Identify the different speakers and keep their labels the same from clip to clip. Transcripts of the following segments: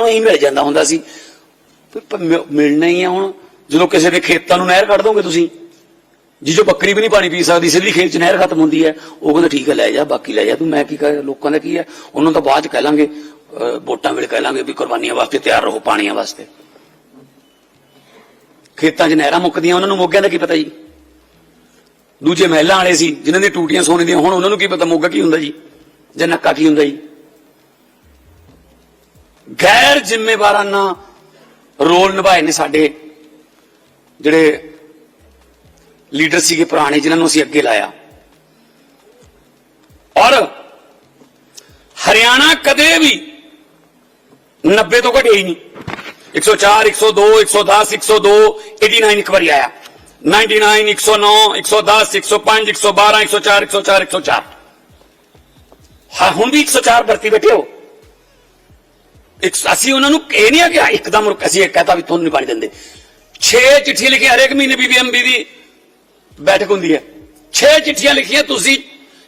Speaker 1: ਨੂੰ ਹੀ ਮਿਲ ਜਾਂਦਾ ਹੁੰਦਾ ਸੀ। ਮਿਲਣਾ ਹੀ ਆ ਹੁਣ। ਜਦੋਂ ਕਿਸੇ ਦੇ ਖੇਤਾਂ ਨੂੰ ਨਹਿਰ ਕੱਢ ਦੋਗੇ ਤੁਸੀਂ ਜਿੱਜੋ ਬੱਕਰੀ ਵੀ ਨਹੀਂ ਪਾਣੀ ਪੀ ਸਕਦੀ ਸਿੱਧੀ ਖੇਤ 'ਚ ਨਹਿਰ ਖਤਮ ਹੁੰਦੀ ਹੈ। ਉਹ ਕਹਿੰਦਾ ਠੀਕ ਹੈ ਲੈ ਜਾ ਬਾਕੀ ਲੈ ਜਾ। ਤੂੰ ਮੈਂ ਕੀ ਕਰ? ਲੋਕਾਂ ਦਾ ਕੀ ਹੈ? ਉਹਨਾਂ ਨੂੰ ਤਾਂ ਬਾਅਦ 'ਚ ਕਹਿ ਲਾਂਗੇ ਅਹ, ਵੋਟਾਂ ਵੇਲੇ ਕਹਿ ਲਾਂਗੇ ਵੀ ਕੁਰਬਾਨੀਆਂ ਵਾਸਤੇ ਤਿਆਰ ਰਹੋ ਪਾਣੀਆਂ ਵਾਸਤੇ। ਖੇਤਾਂ 'ਚ ਨਹਿਰਾਂ ਮੁੱਕਦੀਆਂ ਉਹਨਾਂ ਨੂੰ ਮੋਗਿਆਂ ਦਾ ਕੀ ਪਤਾ ਜੀ? ਦੂਜੇ ਮਹਿਲਾਂ ਵਾਲੇ ਸੀ ਜਿਨ੍ਹਾਂ ਦੀਆਂ ਟੂਟੀਆਂ ਸੋਨੇ ਦੀਆਂ ਹੁਣ ਉਹਨਾਂ ਨੂੰ ਕੀ ਪਤਾ ਮੋਗਾ ਕੀ ਹੁੰਦਾ ਜੀ? ਜਾਂ ਨੱਕਾ ਕੀ ਹੁੰਦਾ ਜੀ? ਗੈਰ ਜ਼ਿੰਮੇਵਾਰਾਨਾ ਰੋਲ ਨਿਭਾਏ ਨੇ ਸਾਡੇ ਜਿਹੜੇ ਲੀਡਰ ਸੀਗੇ ਪੁਰਾਣੇ ਜਿਨ੍ਹਾਂ ਨੂੰ ਅਸੀਂ ਅੱਗੇ ਲਾਇਆ ਔਰ ਹਰਿਆਣਾ ਕਦੇ ਵੀ 90 ਤੋਂ ਘਟਿਆ ਹੀ ਨਹੀਂ 104 102 110 102 89 ਇੱਕ ਵਾਰੀ ਆਇਆ 99 109 110 105 112 104 104 104 ਹਾਂ ਹੁਣ ਵੀ 104 ਭਰਤੀ ਬੈਠੇ ਹੋ ਇੱਕ ਅਸੀਂ ਉਹਨਾਂ ਨੂੰ ਇਹ ਨਹੀਂ ਆ ਕਿ ਇੱਕਦਮ ਰੁਕ- ਅਸੀਂ ਇਹ ਕਹਤਾ ਵੀ ਤੁਹਾਨੂੰ ਨਹੀਂ ਪਾਣੀ ਦਿੰਦੇ। 6 ਚਿੱਠੀਆਂ ਲਿਖੀਆਂ, ਹਰੇਕ ਮਹੀਨੇ ਬੀਬੀਐਮਬੀ ਦੀ ਬੈਠਕ ਹੁੰਦੀ ਹੈ। 6 ਚਿੱਠੀਆਂ ਲਿਖੀਆਂ, ਤੁਸੀਂ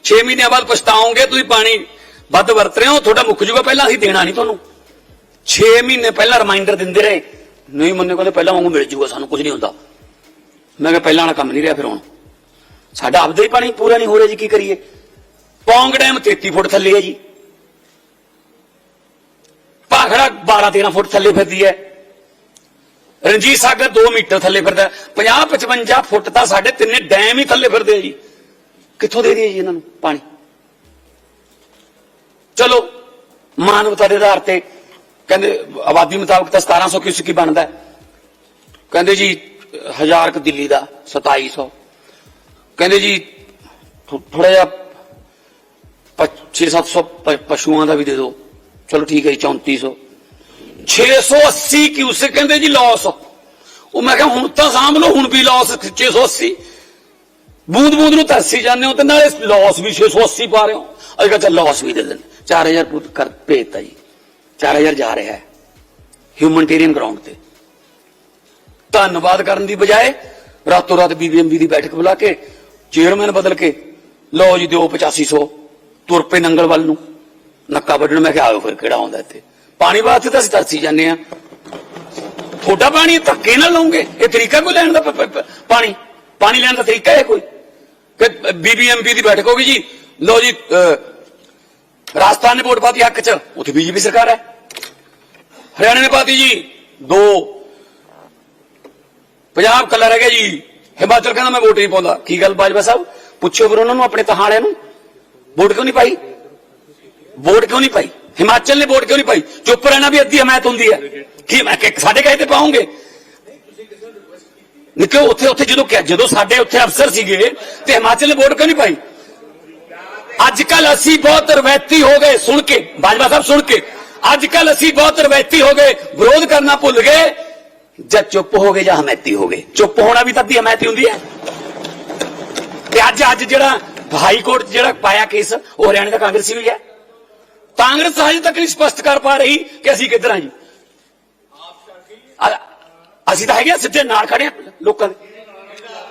Speaker 1: 6 ਮਹੀਨਿਆਂ ਬਾਅਦ ਪਛਤਾਓਗੇ, ਤੁਸੀਂ ਪਾਣੀ ਵੱਧ ਵਰਤ ਰਹੇ ਹੋ, ਤੁਹਾਡਾ ਮੁੱਕ ਜੂਗਾ ਪਹਿਲਾਂ ਅਸੀਂ ਦੇਣਾ ਨਹੀਂ ਤੁਹਾਨੂੰ। 6 ਮਹੀਨੇ ਪਹਿਲਾਂ ਰਿਮਾਈਂਡਰ ਦਿੰਦੇ ਰਹੇ। ਨਹੀਂ, ਮੰਨੇ ਕਹਿੰਦੇ ਪਹਿਲਾਂ ਵਾਂਗੂ ਮਿਲ ਜੂਗਾ ਸਾਨੂੰ ਕੁਝ ਨਹੀਂ ਹੁੰਦਾ। ਮੈਂ ਕਿਹਾ ਪਹਿਲਾਂ ਵਾਲਾ ਕੰਮ ਨਹੀਂ ਰਿਹਾ ਫਿਰ ਹੁਣ। ਸਾਡਾ ਆਪਦਾ ਹੀ ਪਾਣੀ ਪੂਰਾ ਨਹੀਂ ਹੋ ਰਿਹਾ ਜੀ, ਕੀ ਕਰੀਏ? ਪੌਂਗ ਡੈਮ 33 ਫੁੱਟ ਥੱਲੇ ਹੈ ਜੀ। ਭਾਖੜਾ 12 13 ਫੁੱਟ ਥੱਲੇ ਫਿਰਦੀ ਹੈ। ਰਣਜੀਤ ਸਾਗਰ 2 ਮੀਟਰ ਥੱਲੇ ਫਿਰਦਾ 50 55 ਫੁੱਟ ਤਾਂ ਸਾਡੇ ਤਿੰਨੇ ਡੈਮ ਹੀ ਥੱਲੇ ਫਿਰਦੇ ਆ ਜੀ। ਕਿੱਥੋਂ ਦੇ ਦਈਏ ਜੀ ਇਹਨਾਂ ਨੂੰ ਪਾਣੀ? ਚਲੋ, ਮਾਨਵਤਾ ਦੇ ਆਧਾਰ ਤੇ ਕਹਿੰਦੇ ਆਬਾਦੀ ਮੁਤਾਬਕ ਤਾਂ 1700 ਕਿਉਂ ਕੀ ਬਣਦਾ ਕਹਿੰਦੇ ਜੀ, ਹਜ਼ਾਰ ਕ ਦਿੱਲੀ ਦਾ 2700 ਕਹਿੰਦੇ ਜੀ ਥੋੜਾ ਜਿਹਾ 6-700 ਪਸ਼ੂਆਂ ਦਾ ਵੀ ਦੇ ਦਿਓ। ਚਲੋ ਠੀਕ ਹੈ ਜੀ 3400 680 ਕਿਊਸਕ ਕਹਿੰਦੇ ਜੀ ਲਾਸ ਉਹ ਮੈਂ ਕਿਹਾ ਹੁਣ ਤਾਂ ਸਾਂਭ ਲਓ, ਹੁਣ ਵੀ ਲਾਸ 680 ਬੂੰਦ ਬੂੰਦ ਨੂੰ ਤਰਸੀ ਜਾਂਦੇ ਹੋ ਤੇ ਨਾਲੇ ਲਾਸ ਵੀ 680 ਪਾ ਰਹੇ ਹੋ। ਅੱਜ ਕੱਲ੍ਹ ਚੱਲ ਲਾਸ ਵੀ ਦੇ ਦੇਣ। 4000 ਪੁੱਤ ਕਰ ਭੇਜਤਾ ਜੀ। 4000 ਜਾ ਰਿਹਾ ਹੈ। ਹਿਊਮਨਟੇਰੀਅਨ ਗਰਾਊਂਡ ਤੇ। ਧੰਨਵਾਦ ਕਰਨ ਦੀ ਬਜਾਏ ਰਾਤੋਂ ਰਾਤ ਬੀਬੀਐਮਬੀ ਦੀ ਬੈਠਕ ਬੁਲਾ ਕੇ ਚੇਅਰਮੈਨ ਬਦਲ ਕੇ, ਲਓ ਜੀ ਦਿਓ 8500 ਤੁਰ ਪਏ ਨੰਗਲ ਵੱਲ ਨੂੰ। ਨੱਕਾ ਵੱਢਣ, ਮੈਂ ਕਿਹਾ ਆਇਓ ਫਿਰ ਕਿਹੜਾ ਆਉਂਦਾ ਇੱਥੇ। ਪਾਣੀ ਵਾਸਤੇ ਤਾਂ ਅਸੀਂ ਤਰਸੀ ਜਾਂਦੇ ਆ ਤੁਹਾਡਾ ਪਾਣੀ ਧੱਕੇ ਨਾਲ ਲਓਗੇ ਇਹ ਤਰੀਕਾ ਕੋਈ ਲੈਣ ਦਾ ਪ- ਪ- ਪ- ਪਾਣੀ ਪਾਣੀ ਲੈਣ ਦਾ ਤਰੀਕਾ ਹੈ ਕੋਈ ਕਿ ਬੀਬੀਐਮਪੀ ਦੀ ਬੈਠਕ ਹੋਗੀ ਜੀ ਲਓ ਜੀ ਅਹ, ਰਾਜਸਥਾਨ ਨੇ ਵੋਟ ਪਾਤੀ ਹੱਕ ਚ ਉੱਥੇ ਬੀਜੇਪੀ ਸਰਕਾਰ ਹੈ ਹਰਿਆਣਾ ਨੇ ਪਾਤੀ ਜੀ ਦੋ ਪੰਜਾਬ ਕੱਲਾ ਰਹਿ ਗਿਆ ਜੀ ਹਿਮਾਚਲ ਕਹਿੰਦਾ ਮੈਂ ਵੋਟ ਨਹੀਂ ਪਾਉਂਦਾ ਕੀ ਗੱਲ ਬਾਜਵਾ ਸਾਹਿਬ? ਪੁੱਛੋ ਫਿਰ ਉਹਨਾਂ ਨੂੰ ਆਪਣੇ ਤਹਾੜਿਆਂ ਨੂੰ। ਵੋਟ ਕਿਉਂ ਨਹੀਂ ਪਾਈ? ਵੋਟ ਕਿਉਂ ਨਹੀਂ ਪਾਈ? ਹਿਮਾਚਲ ਨੇ ਵੋਟ ਕਿਉਂ ਨਹੀਂ ਪਾਈ ਚੁੱਪ ਰਹਿਣਾ ਵੀ ਅੱਧੀ ਹਮਾਇਤ ਹੁੰਦੀ ਹੈ ਕੀ ਮੈਂ ਕਿ ਸਾਡੇ ਕਹੇ ਤੇ ਪਾਉਂਗੇ ਨਿਕੋ ਉੱਥੇ ਉੱਥੇ ਜਦੋਂ ਕਿਹਾ ਜਦੋਂ ਸਾਡੇ ਉੱਥੇ ਅਫਸਰ ਸੀਗੇ ਤੇ ਹਿਮਾਚਲ ਨੇ ਵੋਟ ਕਿਉਂ ਨਹੀਂ ਪਾਈ ਅੱਜ ਕੱਲ ਅਸੀਂ ਬਹੁਤ ਰਵੈਤੀ ਹੋ ਗਏ ਸੁਣ ਕੇ ਬਾਜਵਾ ਸਾਹਿਬ ਸੁਣ ਕੇ ਅੱਜ ਕੱਲ ਅਸੀਂ ਬਹੁਤ ਰਵੈਤੀ ਹੋ ਗਏ ਵਿਰੋਧ ਕਰਨਾ ਭੁੱਲ ਗਏ ਜਦ ਚੁੱਪ ਹੋ ਗਏ ਜਾਂ ਹਮੈਤੀ ਹੋ ਗਏ ਚੁੱਪ ਹੋਣਾ ਵੀ ਤਾਂ ਅੱਧੀ ਹਮੈਤੀ ਹੁੰਦੀ ਹੈ ਤੇ ਅੱਜ ਅੱਜ ਜਿਹੜਾ ਹਾਈ ਕੋਰਟ 'ਚ ਜਿਹੜਾ ਪਾਇਆ ਕੇਸ ਉਹ ਹਰਿਆਣਾ ਦਾ ਕਾਂਗਰਸੀ ਵੀ ਹੈ ਕਾਂਗਰਸ ਹਜੇ ਤੱਕ ਨਹੀਂ ਸਪਸ਼ਟ ਕਰ ਪਾ ਰਹੀ ਕਿ ਅਸੀਂ ਕਿੱਧਰ ਹਾਂ ਜੀ ਅ- ਅਸੀਂ ਤਾਂ ਹੈਗੇ ਆ, ਸਿੱਧੇ ਨਾਲ ਖੜੇ ਹਾਂ ਲੋਕਾਂ ਦੇ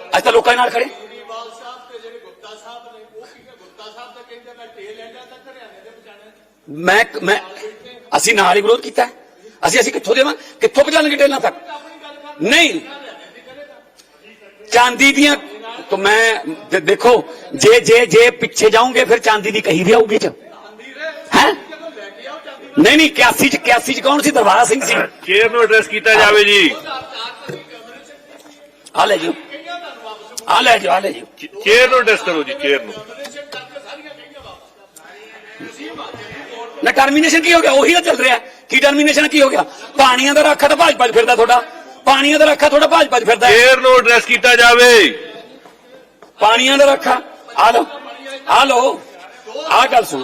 Speaker 1: ਅਸੀਂ ਤਾਂ ਲੋਕਾਂ ਦੇ ਨਾਲ ਖੜੇ ਹਾਂ।
Speaker 2: ਕੇਜਰੀਵਾਲ ਸਾਹਿਬ ਤੇ ਜਿਹੜੇ ਗੁਪਤਾ ਸਾਹਿਬ ਨੇ ਉਹ ਕੀ ਗੁਪਤਾ ਸਾਹਿਬ ਤਾਂ ਕਹਿੰਦੇ ਮੈਂ ਟੇਲ ਲੈਂਦਾ ਤਾਂ ਹਰਿਆਣੇ ਦੇ ਬਚਾਣੇ
Speaker 1: ਮੈਂ ਮੈਂ ਅਸੀਂ ਨਾਲ ਹੀ ਵਿਰੋਧ ਕੀਤਾ ਹੈ। ਅਸੀਂ ਅਸੀਂ ਕਿੱਥੋਂ ਦੇਵਾਂ ਕਿੱਥੋਂ ਪਹੁੰਚਾਣਗੇ ਟੇਲਾਂ ਤੱਕ ਨਹੀਂ ਚਾਂਦੀ ਦੀਆਂ ਤਾਂ ਮੈਂ ਦੇ- ਦੇਖੋ ਜੇ ਜੇ ਜੇ ਪਿੱਛੇ ਜਾਓਗੇ ਫਿਰ ਚਾਂਦੀ ਦੀ ਕਹੀ ਵੀ ਆਊਗੀ ਚ ਹੈ ਨਹੀਂ ਨਹੀਂ 81 ਚ 81 ਚ ਕੌਣ ਸੀ ਦਰਬਾਰਾ ਸਿੰਘ ਸੀ
Speaker 3: ਚੇਅਰ ਨੂੰ ਐਡਰੈਸ ਕੀਤਾ ਜਾਵੇ ਜੀ
Speaker 1: ਆ ਲੈ ਜਿਓ ਆ ਲੈ ਜਿਓ ਆ ਲੈ ਜਿਓ
Speaker 3: ਚੇਅਰ ਨੂੰ ਐਡਰੈਸ ਕਰੋ ਜੀ ਚੇਅਰ ਨੂੰ
Speaker 1: ਨਾ ਟਰਮੀਨੇਸ਼ਨ ਕੀ ਹੋ ਗਿਆ ਉਹੀ ਤਾਂ ਚੱਲ ਰਿਹਾ ਹੈ। ਕੀ ਟਰਮੀਨੇਸ਼ਨ ਕੀ ਹੋ ਗਿਆ ਪਾਣੀਆਂ ਦਾ ਰੱਖਾ ਤਾਂ ਭਾਜ ਭਾਜ ਫਿਰਦਾ ਤੁਹਾਡਾ। ਪਾਣੀਆਂ ਦਾ ਰੱਖਾ ਤੁਹਾਡਾ ਭਾਜ ਭਾਜ ਫਿਰਦਾ ਹੈ।
Speaker 3: ਚੇਅਰ ਨੂੰ ਐਡਰੈਸ ਕੀਤਾ ਜਾਵੇ
Speaker 1: ਪਾਣੀਆਂ ਦਾ ਰੱਖਾ। ਆ ਲੋ ਆ ਲੋ ਆ ਗੱਲ ਸੁਣ।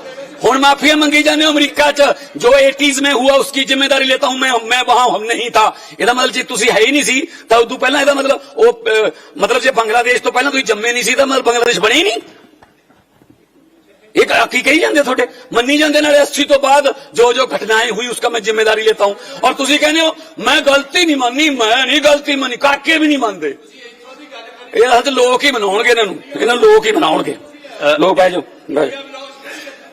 Speaker 1: ਹੁਣ ਮਾਫੀਆ ਮੰਗੀ ਜਾਂਦੇ ਹੋ ਅਮਰੀਕਾ 'ਚ ਜੋ 80s ਮੈਂ ਹੁਆ ਉਸकी ਜ਼ਿੰਮੇਵਾਰੀ ਲੇਤਾ ਹੂੰ ਮੈਂ ਮੈਂ ਵਹਾਂ ਹਮ ਨਹੀਂ ਥਾ ਇਹਦਾ ਮਤਲਬ ਜੇ ਤੁਸੀਂ ਹੈ ਹੀ ਨਹੀਂ ਸੀ ਤਾਂ ਉਦੋਂ ਪਹਿਲਾਂ ਇਹਦਾ ਮਤਲਬ ਉਹ ਮਤਲਬ ਜੇ ਬੰਗਲਾਦੇਸ਼ ਤੋਂ ਪਹਿਲਾਂ ਤੁਸੀਂ ਜੰਮੇ ਨਹੀਂ ਸੀ ਤਾਂ ਮਤਲਬ ਬੰਗਲਾਦੇਸ਼ ਬਣੇ ਹੀ ਨਹੀਂ एक आखी कही जाते थोड़े मनी जाते नाले अस्सी तो बाद जो जो घटनाएँ हुई उसका मैं ज़िम्मेदारी लेता हूँ और तुम कहने हो मैं गलती नहीं मानी मैं नहीं गलती मानी काके भी नहीं मानते लोग ही मना इन्होंने लोग ही मना लोग बह जाओ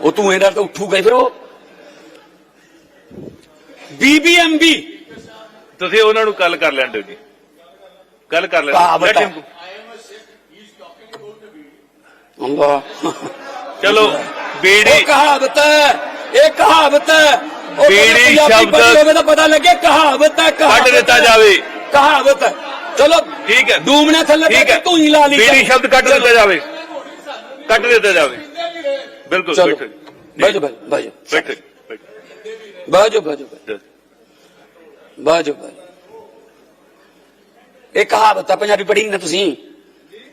Speaker 1: ਉਹ ਤੂੰ ਇਹਦਾ ਤਾਂ ਉੱਠੂਗਾ ਫਿਰ ਉਹ? ਬੀਬੀਐਮਬੀ
Speaker 3: ਤੁਸੀਂ ਉਹਨਾਂ ਨੂੰ ਕੱਲ ਕਰ ਲੈਣ ਦਿਓ ਜੀ। ਕੱਲ ਕਰ ਲੈਣ.
Speaker 1: ਅੱਲਾ
Speaker 3: ਚਲੋ ਬੀੜੀ।
Speaker 1: ਕਹਾਵਤ ਹੈ ਇਹ ਕਹਾਵਤ ਹੈ।
Speaker 3: ਬੀੜੀ ਸ਼ਬਦ-
Speaker 1: ਤਾਂ ਪਤਾ ਲੱਗੇ ਕਹਾਵਤ ਹੈ
Speaker 3: ਕੱਢ ਦਿੱਤਾ। ਜਾਵੇ।
Speaker 1: ਕਹਾਵਤ ਹੈ। ਚਲੋ
Speaker 3: ਠੀਕ ਹੈ।
Speaker 1: ਡੂਮਣੇ ਥੱਲੇ ਤੂੰ ਹੀ। ਲਾ ਲਈ
Speaker 3: ਬੀੜੀ ਸ਼ਬਦ ਕੱਢ ਦਿੱਤਾ ਜਾਵੇ। ਕੱਢ ਦਿੱਤਾ ਜਾਵੇ। ਬਿਲਕੁਲ
Speaker 1: ਚਲੋ
Speaker 3: ਬੈਠੋ
Speaker 1: ਬਾਜੋ ਬਾਜੋ ਬਾਜੋ
Speaker 3: ਬੈਠੋ ਬੈਠੋ
Speaker 1: ਬਾਜੋ ਬਾਜੋ ਬਾਜੋ ਬਾਜੋ ਇਹ ਕਹਾਵਤ ਹੈ ਪੰਜਾਬੀ ਪੜ੍ਹੀ ਨਹੀਂ ਨਾ ਤੁਸੀਂ।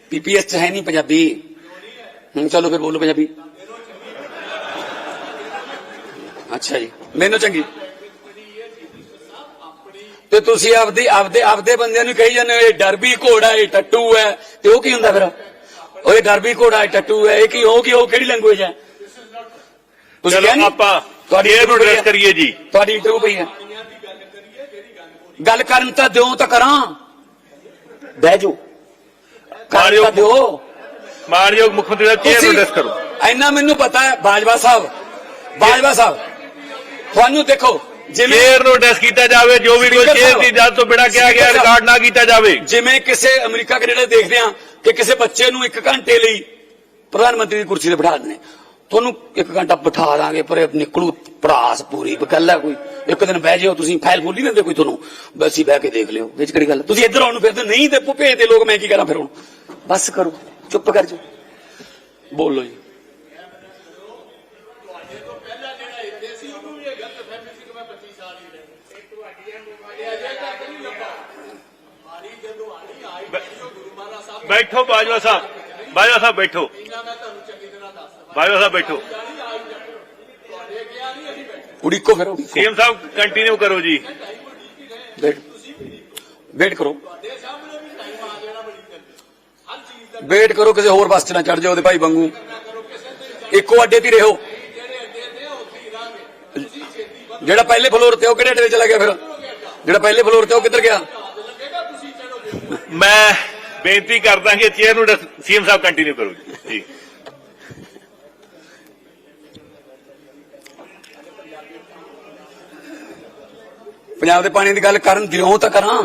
Speaker 1: ਪੀਪੀਐਸ ਚ ਹੈ ਨਹੀਂ ਪੰਜਾਬੀ। ਹੁਣ ਚਲੋ ਫਿਰ ਬੋਲੋ ਪੰਜਾਬੀ। ਅੱਛਾ ਜੀ ਮੈਨੂੰ ਚੰਗੀ। ਤੇ ਤੁਸੀਂ ਆਪਦੀ ਆਪਦੇ ਆਪਦੇ ਬੰਦਿਆਂ ਨੂੰ ਕਹੀ ਜਾਂਦੇ ਹੋ ਇਹ ਡਰਬੀ ਘੋੜਾ ਇਹ ਟੱਟੂ ਹੈ। ਤੇ ਉਹ ਕੀ ਹੁੰਦਾ ਫਿਰ? ਉਹ ਇਹ ਡਰਬੀ ਘੋੜਾ ਇਹ ਟੱਟੂ ਹੈ। ਇਹ ਕੀ ਉਹ ਕੀ ਉਹ ਕਿਹੜੀ ਲੈਂਗੁਏਜ ਹੈ? ਤੁਸੀਂ
Speaker 3: ਚਲੋ
Speaker 1: ਕਿਹਾ ਨੀ?
Speaker 3: ਆਪਾਂ
Speaker 1: ਤੁਹਾਡੀ
Speaker 3: ਨੂੰ
Speaker 1: interview
Speaker 3: ਡਿਸਕ ਕਰੀਏ ਜੀ
Speaker 1: ਤੁਹਾਡੀ ਇੰਟਰਵਿਊ ਪਈ ਹੈ ਗੱਲ ਕਰਨ ਤਾਂ ਦਿਓ ਤਾਂ ਕਰਾਂ ਬਹਿ ਜਾਓ ਕਰਨ। ਤਾਂ ਦਿਓ
Speaker 3: ਮਾਨਯੋਗ ਮੁੱਖ ਮੰਤਰੀ ਦਾ ਚੇਅਰ ਡਿਸਕ ਕਰੋ
Speaker 1: ਇੰਨਾ ਮੈਨੂੰ ਪਤਾ ਹੈ ਬਾਜਵਾ ਸਾਹਿਬ ਬਾਜਵਾ ਸਾਹਿਬ ਤੁਹਾਨੂੰ ਦੇਖੋ ਜਿਵੇਂ
Speaker 3: ਚੇਅਰ ਨੂੰ ਡਿਸਕ ਕੀਤਾ ਜਾਵੇ ਜੋ ਵੀ ਕੋਈ
Speaker 1: Speaker
Speaker 3: ਚੇਅਰ
Speaker 1: ਸਾਹਿਬ।
Speaker 3: ਦੀ ਇਜਾਜ਼ਤ ਤੋਂ ਬਿਨਾਂ ਕਿਹਾ ਗਿਆ
Speaker 1: Speaker ਸਾਹਿਬ।
Speaker 3: ਰਿਕਾਰਡ ਨਾ ਕੀਤਾ ਜਾਵੇ
Speaker 1: ਜਿਵੇਂ ਕਿਸੇ ਅਮਰੀਕਾ ਕੈਨੇਡਾ ਦੇਖਦੇ ਆ ਕਿ ਕਿਸੇ ਬੱਚੇ ਨੂੰ ਇੱਕ ਘੰਟੇ ਲਈ ਪ੍ਰਧਾਨ ਮੰਤਰੀ ਦੀ ਕੁਰਸੀ ਤੇ ਬਿਠਾ ਦਿੰਦੇ ਤੁਹਾਨੂੰ ਇੱਕ ਘੰਟਾ ਬਿਠਾ ਦਾਂਗੇ ਪਰ ਨਿਕਲੂ ਪੜਾਸ ਪੂਰੀ ਗੱਲ ਹੈ ਕੋਈ। ਇੱਕ ਦਿਨ ਬਹਿ ਜਿਓ ਤੁਸੀਂ ਫਾਈਲ ਖੋਲੀ ਦਿੰਦੇ ਕੋਈ ਤੁਹਾਨੂੰ। ਬਸ ਹੀ ਬਹਿ ਕੇ ਦੇਖ ਲਿਓ ਵਿੱਚ ਕਿਹੜੀ ਗੱਲ ਤੁਸੀਂ ਇੱਧਰ ਆਉਣ ਨੂੰ ਫਿਰਦੇ ਨਹੀਂ ਤੇ ਭੇਜ ਦੇ ਲੋਕ ਮੈਂ ਕੀ ਕਰਾਂ ਫਿਰ ਹੁਣ? ਬਸ ਕਰੋ ਚੁੱਪ ਕਰ ਜਾਓ। ਬੋਲੋ ਜੀ।
Speaker 2: ਪਹਿਲਾਂ ਜਿਹੜਾ ਇੱਥੇ ਸੀ ਉਹਨੂੰ ਵੀ ਇਹ ਗਲਤ ਫਹਿਮੀ ਸੀ ਕਿ ਮੈਂ 25 ਸਾਲ ਹੀ ਰਹਿਣਾ ਇਹ ਤੁਹਾਡੀਆਂ ਬਿਮਾਰੀਆਂ ਅਜੇ ਤੱਕ ਨਹੀਂ ਲੱਭਾ। ਮਾਰੀ ਜਦੋਂ ਆਣੀ ਆਈ ਬੈਠੋ ਗੁਰੂ ਮਹਾਰਾਜ ਸਾਹਿਬ
Speaker 3: ਬੈਠੋ ਬਾਜਵਾ ਸਾਹਿਬ ਬਾਜਵਾ ਸਾਹਿਬ ਬੈਠੋ। ਬਾਜਵਾ ਸਾਹਿਬ ਬੈਠੋ।
Speaker 1: ਉਡੀਕੋ ਫਿਰ
Speaker 3: ਸੀਐਮ ਸਾਹਿਬ ਕੰਟੀਨਿਊ ਕਰੋ ਜੀ।
Speaker 1: ਵੇਟ ਵੇਟ ਕਰੋ। ਵੇਟ ਕਰੋ ਕਿਸੇ ਹੋਰ ਬੱਸ 'ਚ ਨਾ ਚੜ ਜਾਓ ਉਹਦੇ ਭਾਈ ਵਾਂਗੂ। ਇੱਕੋ ਅੱਡੇ ਤੇ ਰਹੋ।
Speaker 2: ਜਿਹੜੇ
Speaker 1: ਪਹਿਲੇ ਫਲੋਰ ਤੇ ਉਹ ਕਿਹੜੇ ਅੱਡੇ ਤੇ ਚਲਾ ਗਿਆ ਫਿਰ? ਜਿਹੜਾ ਪਹਿਲੇ ਫਲੋਰ ਤੇ ਉਹ ਕਿੱਧਰ ਗਿਆ?
Speaker 3: ਮੈਂ ਬੇਨਤੀ ਕਰਦਾ ਕਿ ਚੇਅਰ ਨੂੰ ਸੀਐਮ ਸਾਹਿਬ ਕੰਟੀਨਿਊ ਕਰੋ ਜੀ।
Speaker 1: ਪੰਜਾਬ ਦੇ ਪਾਣੀ ਦੀ ਗੱਲ ਕਰਨ ਦਿਓ ਤਾਂ ਕਰਾਂ।